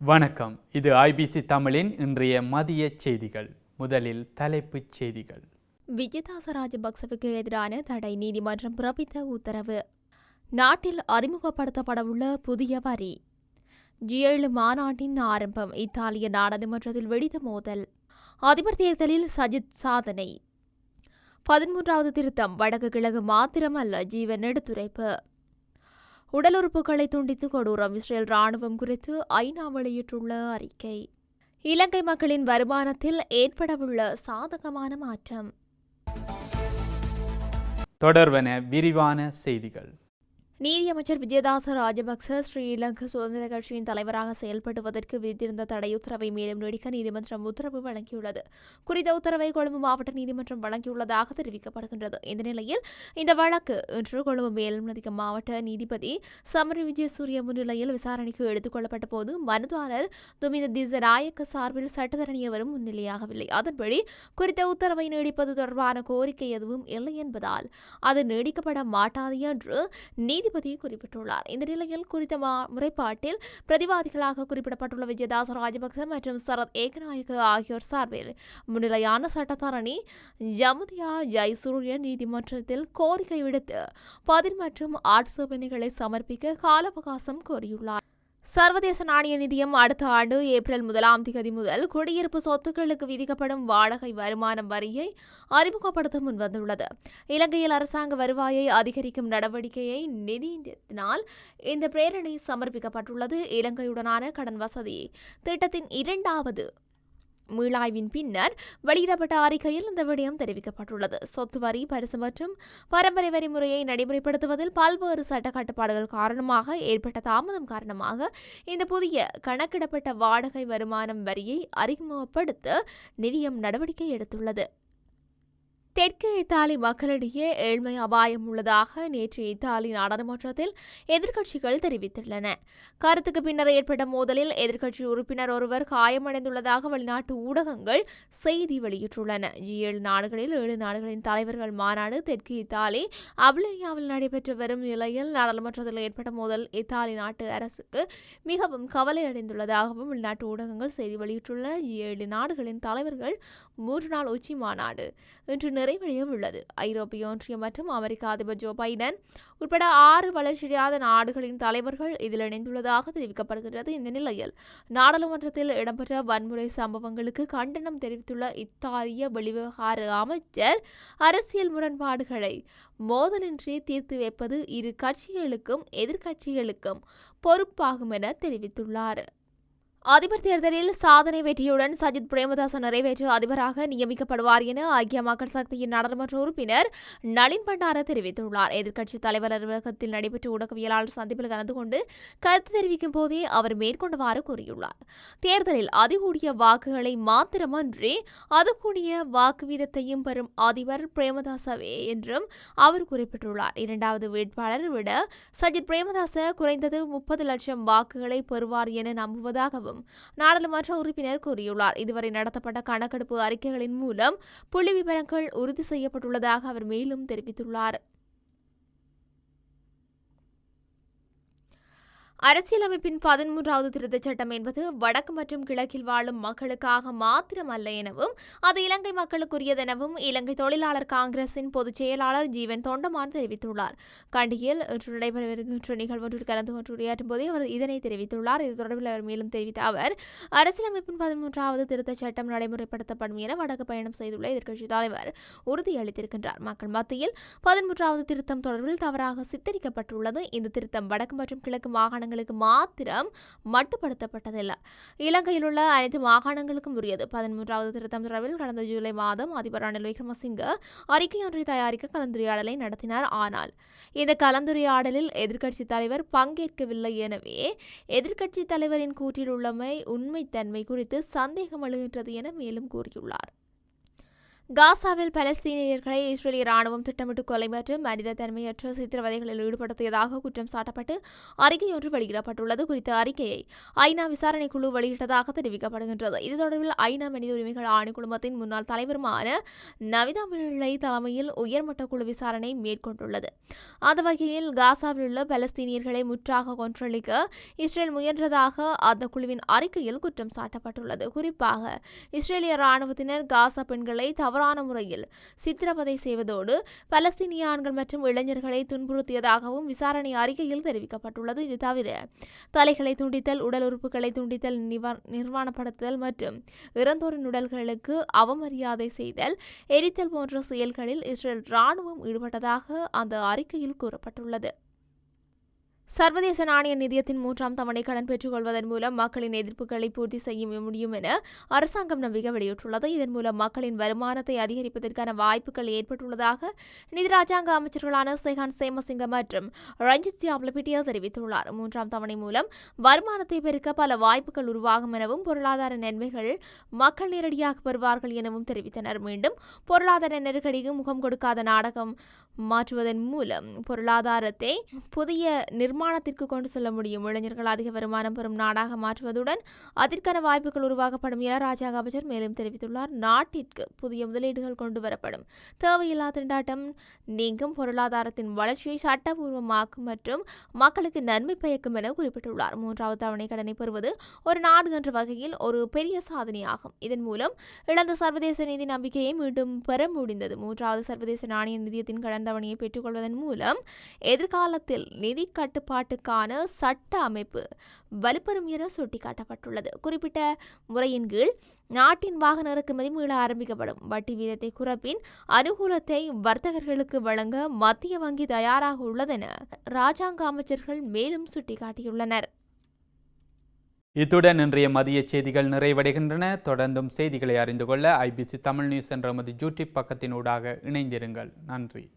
வணக்கம். இது ஐபிசி தமிழின் இன்றைய மதிய செய்திகள். முதலில் தலைப்புச் செய்திகள். விஜயதாச ராஜபக்சவுக்கு எதிரான தடை நீதிமன்றம் பிறப்பித்த உத்தரவு. நாட்டில் அறிமுகப்படுத்தப்படவுள்ள புதிய வரி. ஜி ஏழு மாநாட்டின் ஆரம்பம் இத்தாலிய நாடாளுமன்றத்தில் வெடித்த மோதல். அதிபர் தேர்தலில் சஜித் சாதனை. பதிமூன்றாவது திருத்தம் வடக்கு கிழக்கு மாத்திரமல்ல ஜீவன் எடுத்துரைப்பு. உடல் உறுப்புகளை துண்டித்து கொடூரம் இஸ்ரேல் ராணுவம் குறித்து ஐநா வெளியிட்டுள்ள அறிக்கை. இலங்கை மக்களின் வருமானத்தில் ஏற்படவுள்ள சாதகமான மாற்றம். தொடர்வன விரிவான செய்திகள். நீதியமைச்சர் விஜயதாச ராஜபக்ச ஸ்ரீலங்கா சுதந்திர கட்சியின் தலைவராக செயல்படுவதற்கு விதித்திருந்த தடை உத்தரவை மேலும் நீடிக்க நீதிமன்றம் உத்தரவு வழங்கியுள்ளது. குறித்த உத்தரவை கொழும்பு மாவட்ட நீதிமன்றம் வழங்கியுள்ளதாக தெரிவிக்கப்படுகின்றது. இந்த நிலையில் இந்த வழக்கு இன்று கொழும்பு மேல்நதிக்க மாவட்ட நீதிபதி சமரி விஜயசூரிய முன்னிலையில் விசாரணைக்கு எடுத்துக் கொள்ளப்பட்ட போது மனுதாரர் துமித திசநாயக்க சார்பில் சட்டத்தரணியவரும் முன்னிலையாகவில்லை. அதன்படி குறித்த உத்தரவை நீடிப்பது தொடர்பான கோரிக்கை எதுவும் இல்லை என்பதால் அது நீடிக்கப்பட மாட்டாது என்று நீதி நீதிபதி குறிப்பிட்டுள்ளார். இந்த நிலையில் குறித்த முறைப்பாட்டில் பிரதிவாதிகளாக குறிப்பிடப்பட்டுள்ள விஜயதாச ராஜபக்ச மற்றும் சரத் ஏகநாயக ஆகியோர் சார்பில் முன்னிலையான சட்டத்தரணி ஜமுதியா ஜெயசூரியன் நீதிமன்றத்தில் கோரிக்கை விடுத்து பதில் மற்றும் ஆட்சேபனைகளை சமர்ப்பிக்க கால அவகாசம் கோரியுள்ளார். சர்வதேச நாணய நிதியம் அடுத்த ஆண்டு ஏப்ரல் முதலாம் தேதி முதல் குடியிருப்பு சொத்துக்களுக்கு விதிக்கப்படும் வாடகை வருமானம் வரியை அறிமுகப்படுத்த முன்வந்துள்ளது. இலங்கையில் அரசாங்க வருவாயை அதிகரிக்கும் நடவடிக்கையை நிதியினால் இந்த பிரேரணை சமர்ப்பிக்கப்பட்டுள்ளது. இலங்கையுடனான கடன் வசதி திட்டத்தின் இரண்டாவது மீளாய்வின் பின்னர் வெளியிடப்பட்ட அறிக்கையில் இந்த விடயம் தெரிவிக்கப்பட்டுள்ளது. சொத்து வரி பரிசு மற்றும் பரம்பரை வரி முறையை நடைமுறைப்படுத்துவதில் பல்வேறு சட்ட கட்டுப்பாடுகள் காரணமாக ஏற்பட்ட தாமதம் காரணமாக இந்த புதிய கணக்கிடப்பட்ட வாடகை வருமானம் வரியை அறிமுகப்படுத்த நிதியம் நடவடிக்கை எடுத்துள்ளது. தெற்கு இத்தாலி மக்களிடையே ஏழ்மை அபாயம் உள்ளதாக நேற்று இத்தாலி நாடாளுமன்றத்தில் எதிர்க்கட்சிகள் தெரிவித்துள்ளன. கருத்துக்கு பின்னர் ஏற்பட்ட மோதலில் எதிர்க்கட்சி உறுப்பினர் ஒருவர் காயமடைந்துள்ளதாக வெளிநாட்டு ஊடகங்கள் செய்தி வெளியிட்டுள்ளன. ஜி ஏழு நாடுகளில் ஏழு நாடுகளின் தலைவர்கள் மாநாடு தெற்கு இத்தாலி அபிலேனியாவில் நடைபெற்று வரும் நிலையில் நாடாளுமன்றத்தில் ஏற்பட்ட மோதல் இத்தாலி நாட்டு அரசுக்கு மிகவும் கவலை அடைந்துள்ளதாகவும் வெளிநாட்டு ஊடகங்கள் செய்தி வெளியிட்டுள்ளன. ஜி ஏழு நாடுகளின் தலைவர்கள் மூன்று நாள் உச்சி மாநாடு. இன்று நிறைவடைய உள்ளது. ஐரோப்பிய ஒன்றியம் மற்றும் அமெரிக்க அதிபர் ஜோ பைடன் உட்பட ஆறு வளர்ச்சியடையாத நாடுகளின் தலைவர்கள் இதில் இணைந்துள்ளதாக தெரிவிக்கப்படுகிறது இந்த நிலையில். நாடாளுமன்றத்தில் இடம்பெற்ற வன்முறை சம்பவங்களுக்கு கண்டனம் தெரிவித்துள்ள இத்தாலிய வெளிவிவகார அமைச்சர் அரசியல் முரண்பாடுகளை மோதலின்றி தீர்த்து வைப்பது இரு கட்சிகளுக்கும் எதிர்க்கட்சிகளுக்கும் பொறுப்பாகும் என தெரிவித்துள்ளார். அதிபர் தேர்தலில் சாதனை வெற்றியுடன் சஜித் பிரேமதாச நிறைவேற்று அதிபராக நியமிக்கப்படுவார் என ஐக்கிய மக்கள் சக்தியின் நாடாளுமன்ற உறுப்பினர் நளின் பண்டார தெரிவித்துள்ளார். எதிர்க்கட்சித் தலைவர் அலுவலகத்தில் நடைபெற்ற ஊடகவியலாளர் சந்திப்பில் கலந்து கொண்டு கருத்து தெரிவிக்கும் போதே அவர் மேற்கொண்டவாறு கூறியுள்ளார். தேர்தலில் அதிகூடிய வாக்குகளை மாத்திரமன்றி அதுகூடிய வாக்கு வீதத்தையும் பெறும் அதிபர் பிரேமதாசவே என்றும் அவர் குறிப்பிட்டுள்ளார். இரண்டாவது வேட்பாளர் விட சஜித் பிரேமதாச குறைந்தது முப்பது லட்சம் வாக்குகளை பெறுவார் என நம்புவதாகவும் நாடாளுமன்ற உறுப்பினர் கூறியுள்ளார். இதுவரை நடத்தப்பட்ட கணக்கெடுப்பு அறிக்கைகளின் மூலம் புள்ளி விவரங்கள் உறுதி செய்யப்பட்டுள்ளதாக அவர் மேலும் தெரிவித்துள்ளார். அரசியலமைப்பின் பதிமூன்றாவது திருத்தச் சட்டம் என்பது வடக்கு மற்றும் கிழக்கில் வாழும் மக்களுக்காக மாத்திரம் அல்ல எனவும் அது இலங்கை மக்களுக்குரியதெனவும் இலங்கை தொழிலாளர் காங்கிரசின் பொதுச் செயலாளர் ஜீவன் தொண்டமான் தெரிவித்துள்ளார். கண்டியில் இன்று நடைபெறவிருக்கின்ற நிகழ்வொன்றில் கலந்து கொண்டு உரையாற்றும் போதே அவர் இதனை தெரிவித்துள்ளார். இது தொடர்பில் அவர் மேலும் தெரிவித்த அவர் அரசியலமைப்பின் பதிமூன்றாவது திருத்தச் சட்டம் நடைமுறைப்படுத்தப்படும் என வடக்கு பயணம் செய்துள்ள எதிர்க்கட்சித் தலைவர் உறுதியளித்திருக்கின்றார். மக்கள் மத்தியில் பதிமூன்றாவது திருத்தம் தொடர்பில் தவறாக சித்தரிக்கப்பட்டுள்ளது. இந்த திருத்தம் வடக்கு மற்றும் கிழக்கு மாகாணங்களுக்கு மாத்திரம் மட்டுப்படுத்தப்பட்டதில்லை. இலங்கையில் உள்ள அனைத்து மாகாணங்களுக்கும் உரியது. பதிமூன்றாவது திருத்தம் தொடர்பில் கடந்த ஜூலை மாதம் அதிபர் ரணில் விக்ரமசிங்க அறிக்கை ஒன்றை தயாரிக்க கலந்துரையாடலை நடத்தினார். ஆனால் இந்த கலந்துரையாடலில் எதிர்க்கட்சித் தலைவர் பங்கேற்கவில்லை. எனவே எதிர்க்கட்சித் தலைவரின் கூற்றில் உள்ளமை உண்மைத்தன்மை குறித்து சந்தேகம் எழுகின்றது என மேலும் கூறியுள்ளார். காசாவில் பலஸ்தீனியர்களை இஸ்ரேலிய ராணுவம் திட்டமிட்டு கொலை மற்றும் மனித தன்மையற்ற சித்திரவதைகளில் ஈடுபடுத்தியதாக குற்றம் சாட்டப்பட்டு அறிக்கை ஒன்று வெளியிடப்பட்டுள்ளது குறித்த அறிக்கையை ஐநா விசாரணை குழு வெளியிட்டதாக தெரிவிக்கப்படுகின்றது. இது தொடர்பில் ஐநா மனித உரிமைகள் ஆணைக்குழுமத்தின் முன்னாள் தலைவருமான நவிதா பிள்ளை தலைமையில் உயர்மட்ட குழு விசாரணை மேற்கொண்டுள்ளது. அந்த வகையில் காசாவில் உள்ள பலஸ்தீனியர்களை முற்றாக கொன்றளிக்க இஸ்ரேல் முயன்றதாக அந்த குழுவின் அறிக்கையில் குற்றம் சாட்டப்பட்டுள்ளது. குறிப்பாக இஸ்ரேலிய ராணுவத்தினர் காசா பெண்களை தவறான முறையில் சித்திரவதை செய்வதோடு பலஸ்தீனிய ஆண்கள் மற்றும் இளைஞர்களை துன்புறுத்தியதாகவும் விசாரணை அறிக்கையில் தெரிவிக்கப்பட்டுள்ளது. இது தவிர தலைகளை துண்டித்தல் உடல் உறுப்புகளை துண்டித்தல் நிர்வாணப்படுத்துதல் மற்றும் இறந்தோரின் உடல்களுக்கு அவமரியாதை செய்தல் எரித்தல் போன்ற செயல்களில் இஸ்ரேல் ராணுவம் ஈடுபட்டதாக அந்த அறிக்கையில் கூறப்பட்டுள்ளது. சர்வதேச நாணய நிதியத்தின் மூன்றாம் தவணை கடன் பெற்றுக்கொள்வதன் மூலம் மக்களின் எதிர்ப்புகளை பூர்த்தி செய்ய முடியும் என அரசாங்கம் நம்பிக்கை வெளியிட்டுள்ளது. இதன் மூலம் மக்களின் வருமானத்தை அதிகரிப்பதற்கான வாய்ப்புகள் ஏற்பட்டுள்ளதாக நிதி ராஜாங்க அமைச்சர்களான சேகான் சேமசிங்க மற்றும் ரஞ்சித் சியாப்லபிட்டியா தெரிவித்துள்ளார். மூன்றாம் தவணை மூலம் வருமானத்தை பெருக்க பல வாய்ப்புகள் உருவாகும் எனவும் பொருளாதார நன்மைகள் மக்கள் நேரடியாக பெறுவார்கள் எனவும் தெரிவித்தனர். மீண்டும் பொருளாதார நெருக்கடிக்கு முகம் கொடுக்காத நாடகம் மாற்றுவதன் மூலம் பொருளாதாரத்தை புதிய வருமானத்திற்கு கொண்டு செல்ல முடியும். இளைஞர்கள் அதிக வருமானம் பெறும் நாடாக மாற்றுவதுடன் அதற்கான வாய்ப்புகள் உருவாக்கப்படும் என ராஜாங்க அமைச்சர் மேலும் தெரிவித்துள்ளார். நாட்டிற்கு புதிய முதலீடுகள் கொண்டு வரப்படும். தேவையில்லா திண்டாட்டம் நீங்கும் பொருளாதாரத்தின் வளர்ச்சியை சட்டபூர்வமாக்கும் மற்றும் மக்களுக்கு நன்மை பயக்கும் என குறிப்பிட்டுள்ளார். மூன்றாவது தவணை கடனை பெறுவது ஒரு நாடு என்ற வகையில் ஒரு பெரிய சாதனையாகும். இதன் மூலம் இழந்த சர்வதேச நிதி நம்பிக்கையை மீண்டும் பெற முடிந்தது. மூன்றாவது சர்வதேச நாணய நிதியத்தின் கடன் தவணையை பெற்றுக்கொள்வதன் மூலம் எதிர்காலத்தில் நிதி கட்டுப்பாட்டுக்கான சட்ட அமைப்பு வலுப்பெறும் என சுட்டிக்காட்டப்பட்டுள்ளது. குறிப்பிட்ட முறையின் கீழ் நாட்டின் வாகன இறக்குமதி மீள ஆரம்பிக்கப்படும். வட்டி வீதத்தை குறைப்பின் அனுகூலத்தை வர்த்தகர்களுக்கு வழங்க மத்திய வங்கி தயாராக உள்ளதென ராஜாங்க அமைச்சர்கள் மேலும் சுட்டிக்காட்டியுள்ளனர். இத்துடன் இன்றைய மதிய செய்திகள் நிறைவடைகின்றன. தொடர்ந்தும் செய்திகளை அறிந்து கொள்ள ஐபிசி தமிழ் நியூஸ் என்ற மது யூடியூப் பக்கத்தினூடாக இணைந்திருங்கள். நன்றி.